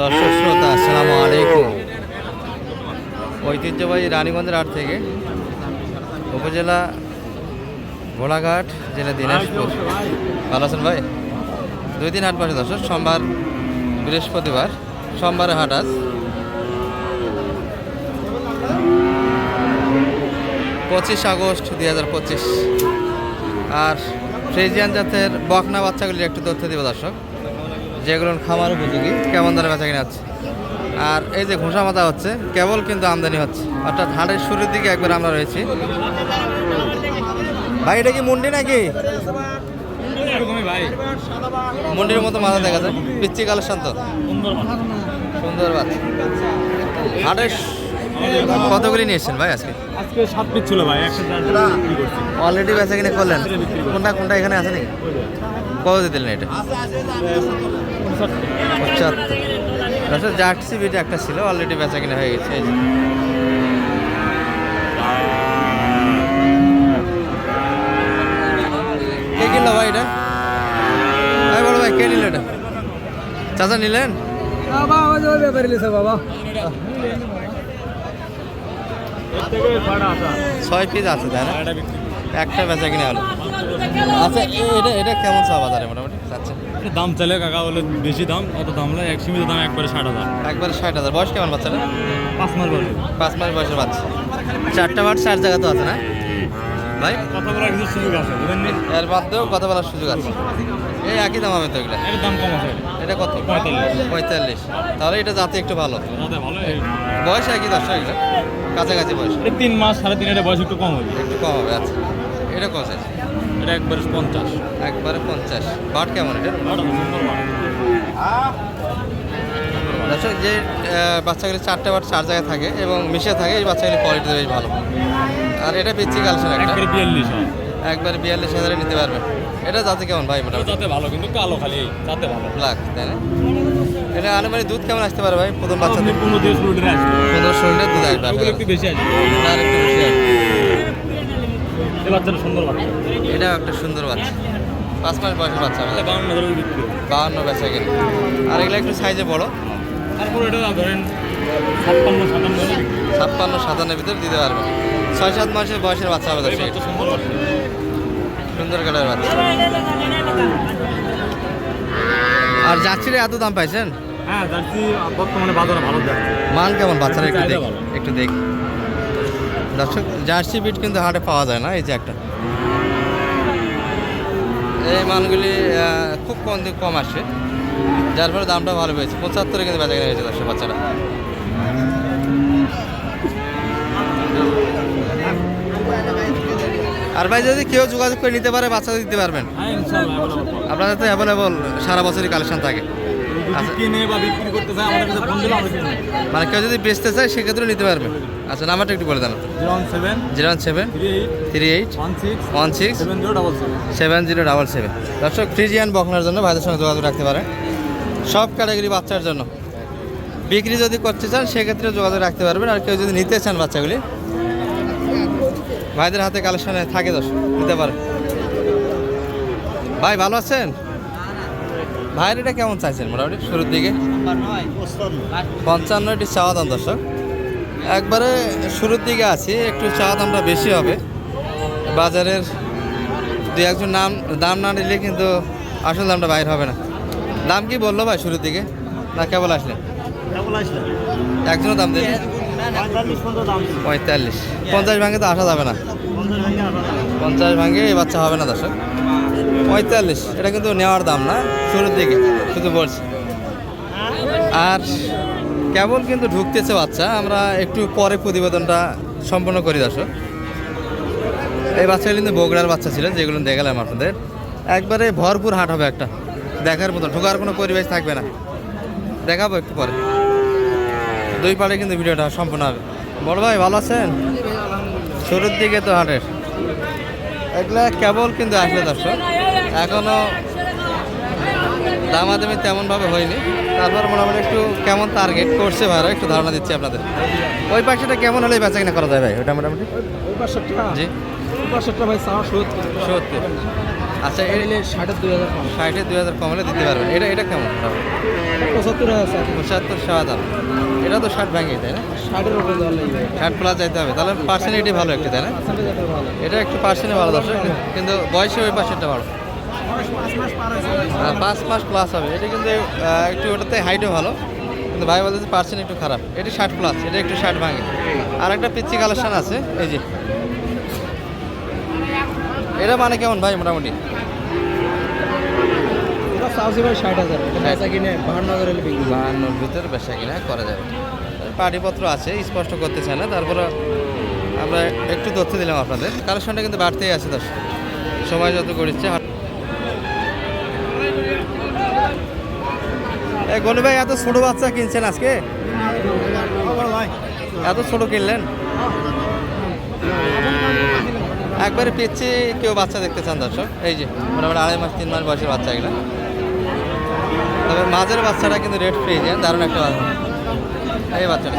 দর্শক শ্রোতা, আসসালামু আলাইকুম। ঐতিহ্যবাহী রানীগঞ্জের হাট থেকে উপজেলা ঘোড়াঘাট, জেলা দিনাজপুর। ভালো আছেন ভাই? দুই দিন হাট বসে দর্শক, সোমবার, বৃহস্পতিবার, সোমবারে হাট আজ। পঁচিশ আগস্ট দুই হাজার পঁচিশ। আর ফ্রিজিয়ান জাতের বকনা বাচ্চাগুলির একটু তথ্য দিব দর্শক। যেগুলো খামার উপযোগী কেমন ধরে বেচা কিনা হচ্ছে। আর এই যে ঘোষা মাথা হচ্ছে কেবল কিন্তু আমদানি হচ্ছে। অর্থাৎ হাটের শুরুর দিকে একবার আমরা রয়েছি। ভাই এটা কি মুন্ডি নাকি? মুন্ডির মতো মাথা দেখা যায়। পিচ্ছি কালেকশন তো সুন্দর বাচ্চা হাটের কতগুলি নিয়েছেন ভাই আজকে? আজকে সাত পিস ছিল ভাই অলরেডি বেচা কিনে করলেন? কোনটা কোনটা এখানে আছে নাকি? কত দিলেন এটা? পঁচাত্তর আসলে জার্সি বিটা একটা ছিল অলরেডি বেচা কিনা হয়ে গেছে। কে কিনলো ভাই এটা? ভাই বলো ভাই কে নিল এটা? চাচা নিলেন? বাবা ছয় পিস আছে তাই না? একটা বেচা কিনে হলো। আচ্ছা এটা এটা কেমন চা বাজারে মোটামুটি? আচ্ছা দাম চাইলে কাকা বলে বেশি দাম অত দাম লাগে এক সীমিত দাম একবারে ষাট হাজার। একবারে ষাট হাজার। বয়স কেমন বাচ্চাটা পাঁচ মাস বলে পাঁচ মাস বয়সের বাচ্চা। চারটা মাঠ চার জায়গা তো আছে না? ভাই? কথা বলার কিছু সুযোগ আছে নি? এর মধ্যেও কথা বলার সুযোগ আছে। এই একই দাম হবে তো এগুলো? এর দাম কম আছে। এটা কত? পঁয়তাল্লিশ। পঁয়তাল্লিশ। তাহলে এটা জাতি একটু ভালো। বয়স একই দশ এগুলো কাছাকাছি বয়স। তিন মাস সাড়ে তিন এটা বয়স একটু কম হবে। একটু কম হবে আচ্ছা। এটা কত আছে। এটা একবারে পঞ্চাশ। একবারে পঞ্চাশ। বাট কেমন এটা। দর্শক যে বাচ্চাগুলি চারটে বাট চার জায়গায় থাকে এবং মিশে থাকে এই বাচ্চাগুলি কোয়ালিটি বেশ ভালো। আর এটা পিচ্ছি কালচার একটা। বিয়াল্লিশ একবারে বিয়াল্লিশ হাজারে নিতে পারবেন এটা যাতে কেমন ভাই মোটামুটি? তাতে ভালো কিন্তু কালো খালি তাতে ভালো। ব্ল্যাক তাই না? এটা আনুমানিক দুধ কেমন আসতে পারে ভাই প্রথম বাচ্চা পনেরো ষোলো লিটার দুধ আসবে একটু বেশি আসবে। আর একটু বেশি আসবে। এই বাচ্চাটা সুন্দর বাচ্চা। এটাও একটা সুন্দর বাচ্চা। পাঁচ মাস বয়সের বাচ্চা বাউন্ন হাজার বিক্রি হবে। বাহান্ন বেচা আর এগুলো একটু সাইজে বড়। তারপর এটা ধরেন ছাপ্পান্ন সাতান্ন। ছাপ্পান্ন সাতান্নের ভিতরে দিতে পারবে। ছয় সাত মাসের বয়সের বাচ্চা হবে দর্শক সুন্দর সুন্দর কালারের বাচ্চা। আর যাচ্ছিরে এত দাম পাইছেন? হ্যাঁ জার্সি বর্তমানে বাজারে ভালো যাচ্ছে মান কেমন বাচ্চারা একটু দেখি একটু দেখি। দর্শক জার্সি বিট কিন্তু হাটে পাওয়া যায় না এই যে একটা। এই মালগুলি খুব কম থেকে কম আসে। যার ফলে দামটা ভালো পেয়েছে। পঁচাত্তরে কিন্তু বেচা কেনা হয়েছে দর্শক বাচ্চারা। আর ভাই যদি কেউ যোগাযোগ করে নিতে পারে বাচ্চা দিতে পারবেন? হ্যাঁ। আপনাদের তো অ্যাভেলেবল সারা বছরই কালেকশন থাকে। কিনে বা বিক্রি করতে চায় আমাদের কাছে ফোন দিলে আমরা কিনে? মানে কেউ যদি বেচতে চায় সেক্ষেত্রে নিতে পারবে। আচ্ছা নাম্বারটা একটু বলে দেন। Zero one seven zero one seven three eight one six one six seven zero double seven. Seven zero double seven. দর্শক ফ্রিজিয়ান বকনার জন্য ভাইদের সঙ্গে যোগাযোগ রাখতে পারেন। সব ক্যাটাগরি বাচ্চার জন্য। বিক্রি যদি করতে চান সেক্ষেত্রে যোগাযোগ রাখতে পারবেন। আর কেউ যদি নিতে চান বাচ্চাগুলি ভাইদের হাতে কালেকশনে থাকে দর্শক নিতে পারেন। ভাই ভালো আছেন? ভাইয়ের এটা কেমন চাইছেন মোটামুটি শুরুর দিকে? পঞ্চান্ন এটি চাওয়া দাম দর্শক। একবারে শুরুর দিকে আছি একটু চাওয়া দামটা বেশি হবে। বাজারের দু একজন নাম দাম না নিলে কিন্তু আসল দামটা বাইর হবে না। দাম কি বলল ভাই শুরুর দিকে? না কেবল আসলেন একজনও দাম দিলেন পঁয়তাল্লিশ পঞ্চাশ ভাঙে তো আসা যাবে না। পঞ্চাশ ভাঙে এই বাচ্চা হবে না দর্শক। পঁয়তাল্লিশ। এটা কিন্তু নেওয়ার দাম না, শুরুর দিকে, শুধু বলছি। আর কেবল কিন্তু ঢুকতেছে বাচ্চা, আমরা একটু পরে প্রতিবেদনটা সম্পন্ন করি দর্শক। এই বাচ্চাগুলো কিন্তু বগুড়ার বাচ্চা ছিল, যেগুলো দেখালাম আপনাদের। একবারে ভরপুর হাট হবে একটা, দেখার মতো, ঢোকার কোনো পরিবেশ থাকবে না। দেখাবো একটু পরে। দুই পাড়ে কিন্তু ভিডিওটা সম্পূর্ণ হবে। বড় ভাই, ভালো আছেন? শুরুর দিকে তো হাটের। এগুলা কেবল কিন্তু আসলে দর্শক। এখনও দামাদামি তেমনভাবে হয়নি। তারপর মোটামুটি একটু কেমন টার্গেট করছে ভাইরা একটু ধারণা দিচ্ছি আপনাদের। ওই পাশেটা কেমন হলে বেচা কিনা করা যায় ভাই? ওটা মোটামুটি? ওই জি। ওই ভাই সত্তর। আচ্ছা এ- ষাটের দুই হাজার ষাটে দুই হাজার কমলে দিতে পারবেন। এটা এটা কেমন? পঁচাত্তর হাজার পঁচাত্তর সাত এটা তো ষাট ভাঙে তাই না? ষাটের উপরে ষাট প্লাস যাইতে হবে। তাহলে পার্সেন্টেজই ভালো একটু তাই না? এটা একটু পার্সেন্টে ভালো দর্শক কিন্তু বয়সে ওই পার্সেন্টটা ভালো। পাঁচ মাস প্লাস হবে। এটা কিন্তু একটু ওটাতে হাইটও ভালো। কিন্তু ভাই বলতে পার্সেন্ট একটু খারাপ। এটা ষাট প্লাস এটা একটু ষাট ভাঙে। আর একটা পিচ্ছি কালেকশন আছে এই যে। এটা মানে কেমন ভাই মোটামুটি? বাহান্নর ভিতরে কিনা করা যাবে। পাটিপত্র আছে স্পষ্ট করতে চায় না। তারপরে আমরা একটু তথ্য দিলাম আপনাদের। কালেকশনটা কিন্তু বাড়তেই আছে দর্শক। সময় যত করেছে এই গনু ভাই, এত ছোট বাচ্চা কিনছেন আজকে? এত ছোট কিনলেন? একবারে পিচ্ছি কেউ বাচ্চা দেখতে চান দর্শক। এই যে, মোটামুটি আড়াই মাস, তিন মাস বয়সের বাচ্চা এগুলো। তবে মাঝের বাচ্চাটা কিন্তু রেড ফ্রি যায় দারুণ একটা বাচ্চা। এই বাচ্চাটা।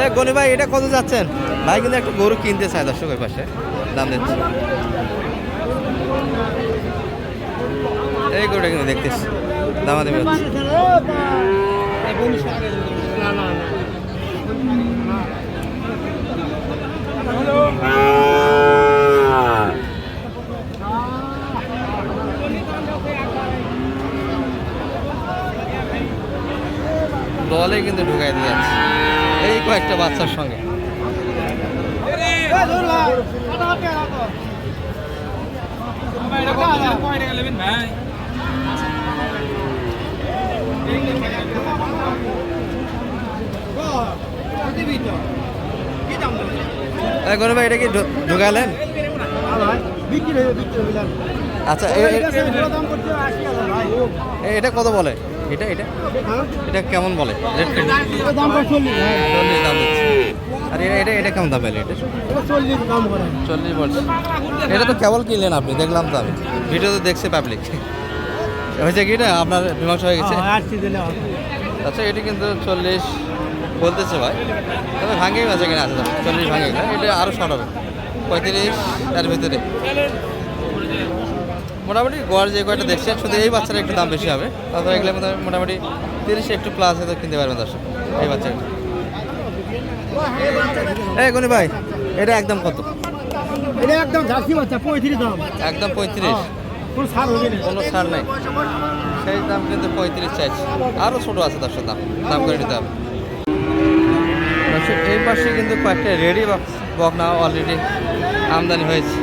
এ গনি ভাই, এটা কত যাচ্ছেন? ভাই কিন্তু একটা গরু কিনতে চায় দর্শক ওই পাশে। দাম দিচ্ছে। এই গরুটা কিন্তু দেখতেছি। দামা দেবে দলে কিন্তু ঢুকাই দিয়ে যাচ্ছে। এই কয়েকটা বাচ্চার সঙ্গে। এই গনি ভাই এটা কি ঢুকালেন? হয়ে আচ্ছা এটা কত বলে? এটা এটা? এটা কেমন বলে? দাম চল্লিশ চল্লিশ দাম আর এটা এটা এটা কেমন দাম পেলে এটা? চল্লিশ দাম চল্লিশ বলছে এটা তো কেবল কিনলেন আপনি দেখলাম তো আমি। ভিডিও তো দেখছে পাবলিক হয়েছে কি না? আপনার মীমাংসা হয়ে গেছে? আচ্ছা এটি কিন্তু চল্লিশ বলতেছে ভাই। তবে ভাঙেই আছে কিনা আছে চল্লিশ ভাঙে এটা আরও শর্ট হবে পঁয়ত্রিশ তার ভিতরে। মোটামুটি গড় যে কয়টা দেখছেন শুধু এই বাচ্চাটা একটু দাম বেশি হবে। তারপর এগুলো মোটামুটি তিরিশ একটু প্লাস হয়তো কিনতে পারবেন দর্শক এই বাচ্চাটা। এই গনি ভাই এটা একদম কত? এটা একদম বাচ্চা পঁয়ত্রিশ দাম। একদম পঁয়ত্রিশ। কোনো ছাড় হবে না। কোনো ছাড় নাই। সেই দাম কিন্তু পঁয়ত্রিশ চাইছি। আরও ছোটো আছে দশটার দাম দাম করে নিতে হবে। দর্শক, পাশে কিন্তু কয়েকটা রেডি বক না অলরেডি আমদানি হয়েছে।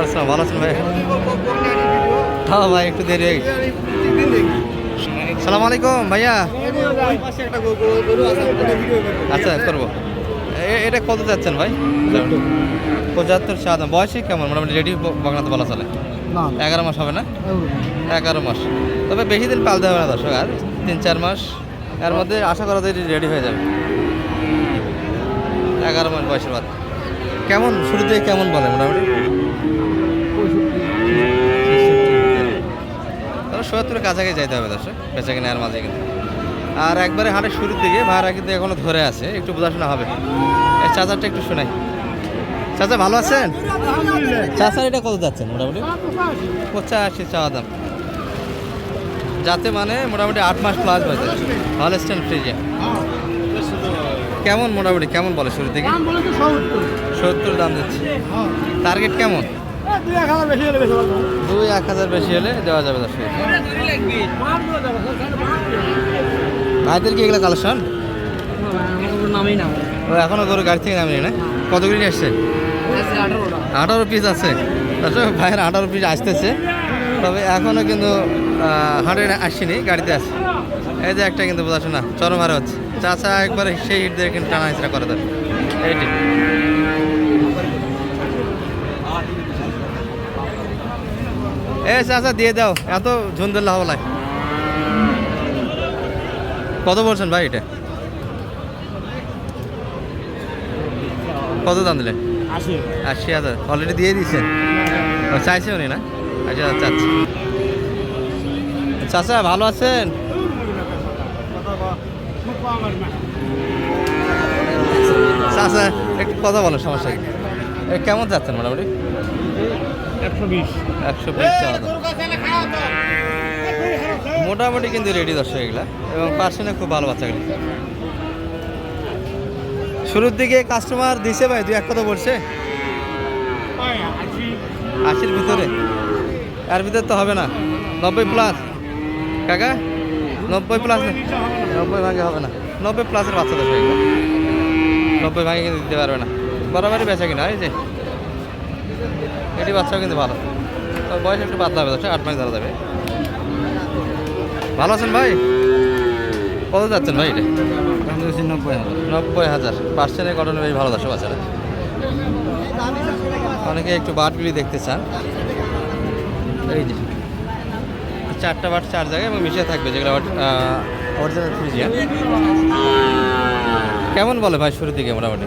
আচ্ছা ভালো আছেন ভাই? হ্যাঁ ভাই একটু দেরি হয়ে গেছে। সালাম আলাইকুম ভাইয়া। আচ্ছা করব। এটা কত যাচ্ছেন ভাই? পঁচাত্তর সাত বয়সে কেমন? মোটামুটি রেডি বকনাতে বলা চলে। এগারো মাস হবে না? এগারো মাস। তবে বেশি দিন পালতে হবে না দর্শক আর তিন চার মাস। এর মধ্যে আশা করা যায় রেডি হয়ে যাবে। এগারো মাস বয়সের বাদ কেমন? শুরুতে কেমন বলে মোটামুটি? তবে সত্তরের কাছাকাছি যাইতে হবে দর্শক, বেচা কিনা এর মাঝে আর একবারে হাটের শুরুর দিকে ভাড়া কিন্তু এখনও ধরে আছে, একটু বোঝাশোনা হবে। এই চাচারটা একটু শোনাই। চাচা ভালো আছেন? চাচার এটা কত যাচ্ছেন মোটামুটি? পঁচাশি চাওয়া দাম। যাতে মানে মোটামুটি আট মাস প্লাস হয়েছে হল স্ট্যান্ড ফ্রিজে। কেমন মোটামুটি? কেমন বলে শুরু থেকে? সত্তর। দাম দিচ্ছে। টার্গেট কেমন? দুই এক হাজার বেশি হলে দেওয়া যাবে দশ ভাইদের কি এগুলো কালেকশন ও এখনও গরু গাড়ি থেকে নামিনি না? কতগুলি নিয়ে আসছে? আঠারো পিস আছে। দর্শক ভাইয়ের আঠারো পিস আসতেছে। তবে এখনও কিন্তু হাটে আসেনি গাড়িতে আছে। এই যে একটা কিন্তু বোঝাচ্ছে না চরম হচ্ছে। চাচা একবারে সেই হিট দিয়ে কিন্তু টানা হিচড়া করে দেয় এইটি এ চাচা দিয়ে দাও এত ঝুন্দুল্লাহ হলাই কত বলছেন ভাই এটা? কত দাম দিলেন? আশি। হাজার। অলরেডি দিয়ে দিয়েছেন? চাইছে উনি না? আচ্ছা চাচ্ছি চাচা ভালো আছেন? চাচা একটু কথা বলো সমস্যা কি? কেমন যাচ্ছেন মোটামুটি? একশো বিশ। একশো বিশ মোটামুটি কিন্তু রেডি দর্শক এগুলা এবং পার্সেন্টে খুব ভালো বাচ্চাগুলি। শুরুর দিকে কাস্টমার দিছে ভাই দুই এক কথা বলছে আশির ভিতরে? এর ভিতরে তো হবে না। নব্বই প্লাস কাকা? নব্বই প্লাস নব্বই ভাগে হবে না। নব্বই প্লাসের বাচ্চা দশ এগুলো নব্বই ভাগে কিন্তু দিতে পারবে না। বরাবরই বেচা কিনা এই যে। এটি বাচ্চাও কিন্তু ভালো। তবে বয়স একটু বাদ হবে আট মাস ধরা যাবে। ভালো আছেন ভাই? কত যাচ্ছেন ভাই এটা? নব্বই হাজার। নব্বই হাজার। পার্সেন্টের কটনে বেশ ভালো দশ বাচ্চারা। অনেকে একটু বাট বাটগুলি দেখতে চান। এই যে। চারটা বাট চার জায়গায় এবং মিশে থাকবে যেগুলো অরিজিনাল ফ্রিজিয়ান কেমন বলে ভাই শুরুর দিকে মোটামুটি?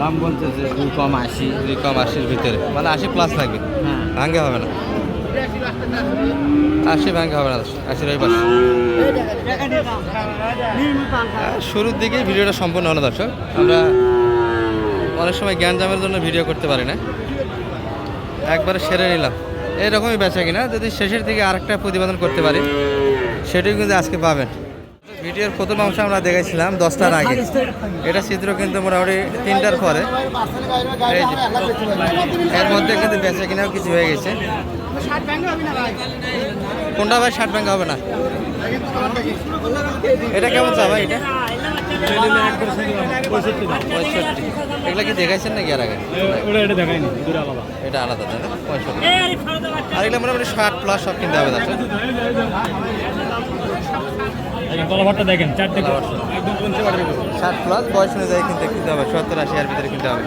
দাম বলতেছে দুই কম আশি। দুই কম আশির ভিতরে। মানে আশি প্লাস লাগবে? হ্যাঁ। ভাঙ্গে হবে না? আশি ভাঙ্গে হবে না আশির ওই পাশে শুরুর দিকেই ভিডিওটা সম্পূর্ণ হলো দর্শক। আমরা অনেক সময় জ্ঞান জামের জন্য ভিডিও করতে পারি না। একবারে সেরে নিলাম। এরকমই বেচা কিনা যদি শেষের দিকে আরেকটা প্রতিবেদন করতে পারি সেটাই কিন্তু আজকে পাবেন। ভিডিওর প্রথম অংশ আমরা দেখেছিলাম দশটার আগে। এটা চিত্র কিন্তু মোটামুটি তিনটার পরে। এর মধ্যে কিন্তু বেচা কিনাও কিছু হয়ে গেছে। কোনটা ভাই ষাট ব্যাঙ্ক হবে না? এটা কেমন চা ভাই এটা? পঁয়ষট্টি। এগুলো কি দেখাইছেন নাকি আর আগে? এটা আলাদা। তাই না? পঁয়ষট্টি। আর এগুলো মোটামুটি ষাট প্লাস সব কিনতে হবে দেখেন তলাভারটা দেখেন চারটে ষাট প্লাস বয়স অনুযায়ী কিনতে কিনতে হবে সত্তর আশি এর ভিতরে কিনতে হবে।